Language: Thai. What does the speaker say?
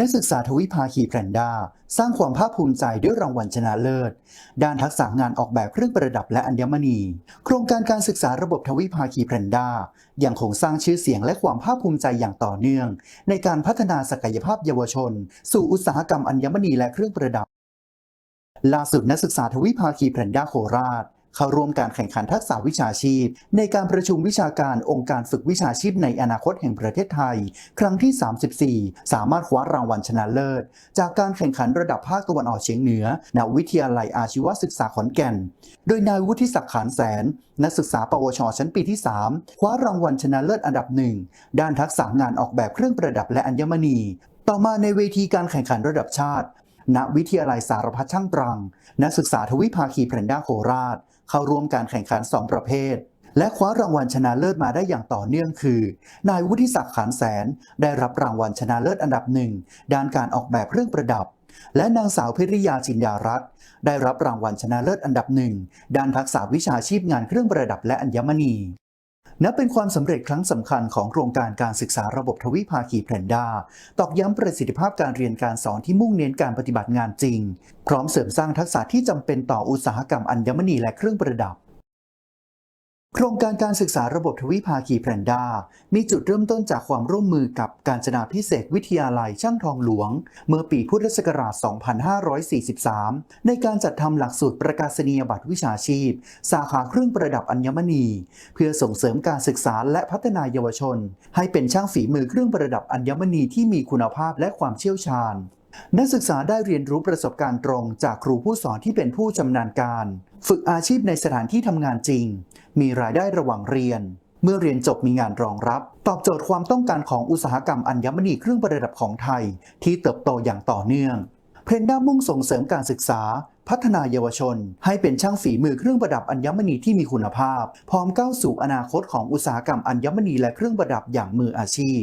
นักศึกษาทวิภาคีแพนด้าสร้างความภาคภูมิใจด้วยรางวัลชนะเลิศ ด้านทักษะงานออกแบบเครื่องประดับและอัญมณี โครงการการศึกษาระบบทวิภาคีแพนด้ายังคงสร้างชื่อเสียงและความภาคภูมิใจอย่างต่อเนื่อง ในการพัฒนาศักยภาพเยาวชน สู่อุตสาหกรรมอัญมณีและเครื่องประดับล่าสุดนักศึกษาทวิภาคีแพนด้าโคราช เข้าร่วมการแข่งขันทักษะวิชาชีพ ในการประชุมวิชาการองค์การฝึกวิชาชีพในอนาคตแห่งประเทศไทย ครั้งที่ 34 สามารถคว้ารางวัลชนะเลิศ จากการแข่งขันระดับภาคตะวันออกเฉียงเหนือณวิทยาลัยอาชีวศึกษาขอนแก่น โดยนายวุฒิศักดิ์ขานแสน นักศึกษา ปวช ชั้นปีที่ 3 คว้ารางวัลชนะเลิศอันดับหนึ่งด้านทักษะงานออกแบบเครื่องประดับและอัญมณี ต่อมาในเวทีการแข่งขันระดับชาติณวิทยาลัยสารพัดช่างตรัง นักศึกษาทวิภาคีแพรนด้าโคราช เข้าร่วมการแข่งขัน 2 ประเภท และคว้ารางวัลชนะเลิศมาได้อย่างต่อเนื่องคือ นายวุฒิศักดิ์ขานแสน ได้รับรางวัลชนะเลิศอันดับหนึ่งด้านการออกแบบเครื่องประดับ และนางสาวพิริยาจินดารัตน์ได้รับรางวัลชนะเลิศอันดับหนึ่งด้านทักษะวิชาชีพงานเครื่องประดับและอัญมณี นับเป็นความสำเร็จครั้งสำคัญของโครงการการศึกษาระบบทวิภาคีแพนด้าตอกย้ำประสิทธิภาพการเรียนการสอนที่มุ่งเน้นการปฏิบัติงานจริง พร้อมเสริมสร้างทักษะที่จำเป็นต่ออุตสาหกรรมอัญมณีและเครื่องประดับ ครงการการศึกษาระบบทวิภาคีแพนด้ามีจุดเริ่มต้นจากความร่วมมือกับการจนาพิเศษวิทยาลัยช่างทองหลวง เมื่อปีพุทธศักราช 2543 ในการจัดทำหลักสูตรประกาศนียบัตรวิชาชีพ สาขาเครื่องประดับอัญมณี เพื่อส่งเสริมการศึกษาและพัฒนายาวชน ให้เป็นช่างฝีมือเครื่องประดับอัญมณีที่มีคุณภาพและความเชี่ยวชาญ นักศึกษาได้เรียนรู้ประสบการณ์ตรงจากครูผู้สอนที่เป็นผู้ชำนาญการ ฝึกอาชีพในสถานที่ทำงานจริง มีรายได้ระหว่างเรียน เมื่อเรียนจบมีงานรองรับ ตอบโจทย์ความต้องการของอุตสาหกรรมอัญมณีเครื่องประดับของไทย ที่เติบโตอย่างต่อเนื่อง เพนด้ามุ่งส่งเสริมการศึกษา พัฒนาเยาวชน ให้เป็นช่างฝีมือเครื่องประดับอัญมณีที่มีคุณภาพ พร้อมก้าวสู่อนาคตของอุตสาหกรรมอัญมณีและเครื่องประดับอย่างมืออาชีพ